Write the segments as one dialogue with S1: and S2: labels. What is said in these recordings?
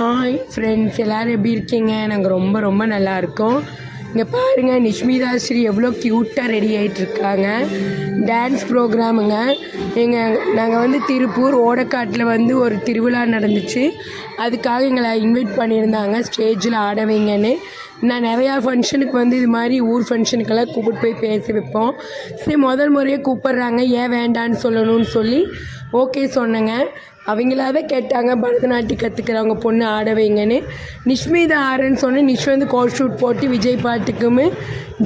S1: Hi friends எல்லோரும் எப்படி இருக்கீங்க? நாங்கள் ரொம்ப ரொம்ப நல்லா இருக்கோம். இங்கே பாருங்கள் நிஷ்மிதா ஸ்ரீ எவ்வளோ க்யூட்டாக ரெடி ஆகிட்டு இருக்காங்க டான்ஸ் ப்ரோக்ராமுங்க எங்கள் நாங்கள் வந்து திருப்பூர் ஓடக்காட்டில் வந்து ஒரு திருவிழா நடந்துச்சு. அதுக்காக எங்களை இன்வைட் பண்ணியிருந்தாங்க. ஸ்டேஜில் ஆட வைங்கன்னு நான் நிறையா ஃபங்க்ஷனுக்கு வந்து இது மாதிரி ஊர் ஃபங்க்ஷனுக்கெல்லாம் கூப்பிட்டு போய் பேசி வைப்போம். சரி முதல் முறையே கூப்பிட்றாங்க. ஏன் வேண்டான்னு சொல்லணும்னு சொல்லி ஓகே சொன்னேங்க. அவங்களாவே கேட்டாங்க பரதநாட்டியம் கற்றுக்கிறவங்க பொண்ணு ஆட வைங்கன்னு. நிஷ்மிதா ஆடுன்னு சொன்னேன். நிஷ் வந்து கோட் ஷூட் போட்டு விஜய் பாட்டுக்குமே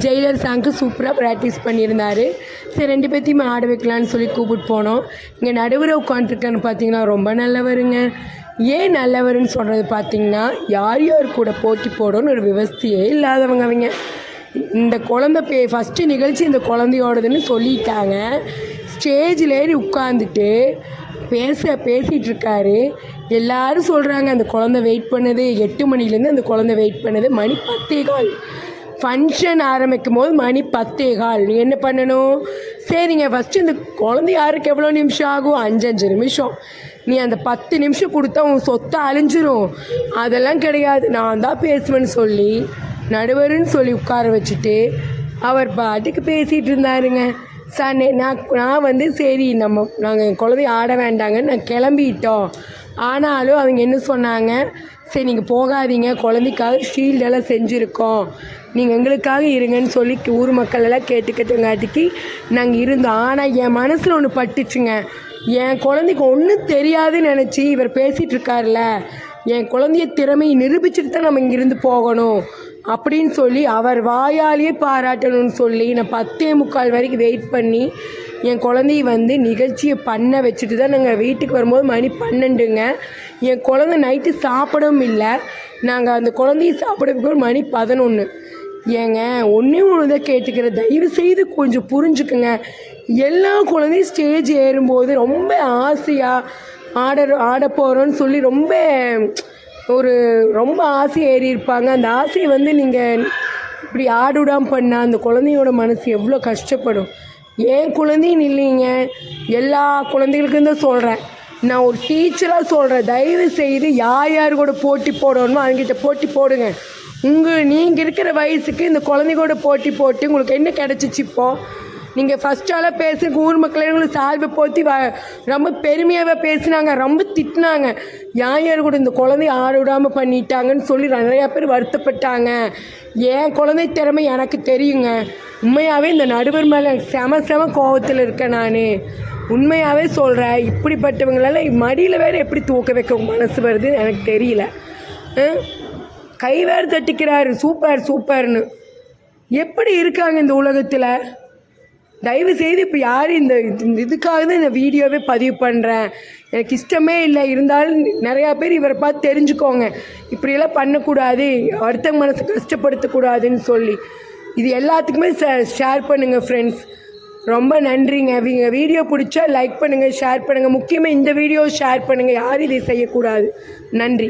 S1: ஜெயிலர் சாங்க்கு சூப்பராக ப்ராக்டிஸ் பண்ணியிருந்தார். சரி ரெண்டு பேர்த்தையுமே ஆட வைக்கலான்னு சொல்லி கூப்பிட்டு போனோம். இங்கே நடுவில் உட்காந்துருக்கான்னு பார்த்தீங்கன்னா ரொம்ப நல்லவருங்க. ஏன் நல்லவருன்னு சொல்கிறது பார்த்தீங்கன்னா யார் யார் கூட போட்டி போடணும்னு ஒரு விவஸ்தையே இல்லாதவங்க அவங்க. இந்த குழந்த பே ஃபஸ்ட்டு நிகழ்ச்சி இந்த குழந்தையோடதுன்னு சொல்லிட்டாங்க. ஸ்டேஜில் ஏறி உட்காந்துட்டு பேச பேசிகிட்டு இருக்காரு எல்லாரும் சொல்கிறாங்க அந்த குழந்த வெயிட் பண்ணது. எட்டு மணிலேருந்து அந்த குழந்த வெயிட் பண்ணது. மணி பத்தே கால். ஃபங்க்ஷன் ஆரம்பிக்கும் போது மணி பத்தே கால். என்ன பண்ணணும்? சரிங்க ஃபஸ்ட்டு இந்த குழந்தை யாருக்கு எவ்வளோ நிமிஷம் ஆகும்? அஞ்சஞ்சு நிமிஷம். நீ அந்த பத்து நிமிஷம் கொடுத்தா உன் சொத்தை அழிஞ்சிரும். அதெல்லாம் கிடையாது. நான் தான் பேசுவேன்னு சொல்லி நடுவருன்னு சொல்லி உட்கார வச்சுட்டு அவர் பாட்டுக்கு பேசிகிட்டு இருந்தாருங்க. சார் நே- நான் நான் வந்து சரி நம்ம நாங்கள் குழந்தைய ஆட வேண்டாங்கன்னு நான் கிளம்பிட்டோம். ஆனாலும் அவங்க என்ன சொன்னாங்க? சரி நீங்கள் போகாதீங்க. குழந்தைக்காக ஷீல்டெல்லாம் செஞ்சுருக்கோம். நீங்கள் எங்களுக்காக இருங்கன்னு சொல்லி ஊர் மக்கள் எல்லாம் கேட்டுக்கிட்டங்காட்டிக்கு நாங்கள் இருந்தோம். ஆனால் என் மனசில் ஒன்று பட்டுச்சுங்க. என் குழந்தைக்கு ஒன்றும் தெரியாதுன்னு நினச்சி இவர் பேசிகிட்டு இருக்கார்ல என் குழந்தைய திறமையை நிரூபிச்சுட்டு தான் நம்ம இங்கேருந்து போகணும். அப்படின்னு சொல்லி அவர் வாயாலேயே பாராட்டணும்னு சொல்லி நான் பத்தே முக்கால் வரைக்கும் வெயிட் பண்ணி என் குழந்தைய வந்து நிகழ்ச்சியை பண்ண வச்சுட்டு தான் நாங்கள் வீட்டுக்கு வரும்போது மணி பன்னெண்டுங்க. என் குழந்தை நைட்டு சாப்பிடவும் இல்லை. நாங்கள் அந்த குழந்தைய சாப்பிடறதுக்கு மணி பதினொன்று ஏங்க ஒன்றே ஒன்று தான் கேட்டுக்கிற தயவு செய்து கொஞ்சம் புரிஞ்சுக்குங்க. எல்லா குழந்தையும் ஸ்டேஜ் ஏறும்போது ரொம்ப ஆசையாக ஆட ஆட போகிறோன்னு சொல்லி ரொம்ப ஒரு ரொம்ப ஆசை ஏறி இருப்பாங்க. அந்த ஆசையை வந்து நீங்கள் இப்படி ஆடு பண்ணால் அந்த குழந்தையோட மனசு எவ்வளோ கஷ்டப்படும். ஏன் குழந்தைன்னு இல்லைங்க? எல்லா குழந்தைகளுக்கும் தான் சொல்கிறேன் நான் ஒரு டீச்சராக சொல்கிறேன் தயவு செய்து யார் யார் கூட போட்டி போடணுமோ அவங்ககிட்ட போட்டி போடுங்க. உங்கள் நீங்கள் இருக்கிற வயசுக்கு இந்த குழந்தைகளோட போட்டி போட்டு உங்களுக்கு என்ன கிடச்சிச்சு இப்போது நீங்கள் ஃபஸ்ட்டால் பேச ஊர் மக்களே உங்களுக்கு சால்வை போற்றி வ ரொம்ப பெருமையாகவே பேசினாங்க ரொம்ப திட்டினாங்க. யார் யார் கூட இந்த குழந்தைய ஆட விடாமல் பண்ணிட்டாங்கன்னு சொல்லி நிறையா பேர் வருத்தப்பட்டாங்க. என் குழந்தை திறமை எனக்கு தெரியுங்க. உண்மையாகவே இந்த நடுவர் மேலே செம செம கோவத்தில் இருக்கேன் நான். உண்மையாகவே சொல்கிறேன் இப்படிப்பட்டவங்களால மடியில் வேறு எப்படி தூக்க வைக்க மனசு வருது எனக்கு தெரியல. கை வேறு தட்டிக்கிறாரு சூப்பர் சூப்பர்னு. எப்படி இருக்காங்க இந்த உலகத்தில்? தயவு செய்து இப்போ யார் இந்த இந்த இதுக்காக தான் இந்த வீடியோவே பதிவு பண்ணுறேன் எனக்கு இஷ்டமே இல்லை. இருந்தாலும் நிறையா பேர் இவரை பார்த்து தெரிஞ்சுக்கோங்க. இப்படியெல்லாம் பண்ணக்கூடாது. அடுத்தவங்க மனசு கஷ்டப்படுத்தக்கூடாதுன்னு சொல்லி. இது எல்லாத்துக்குமே ஷேர் பண்ணுங்கள் ஃப்ரெண்ட்ஸ் ரொம்ப நன்றிங்க. இவங்க வீடியோ பிடிச்சா லைக் பண்ணுங்கள் ஷேர் பண்ணுங்கள் முக்கியமாக இந்த வீடியோ ஷேர் பண்ணுங்கள் யாரும் இதை செய்யக்கூடாது. நன்றி.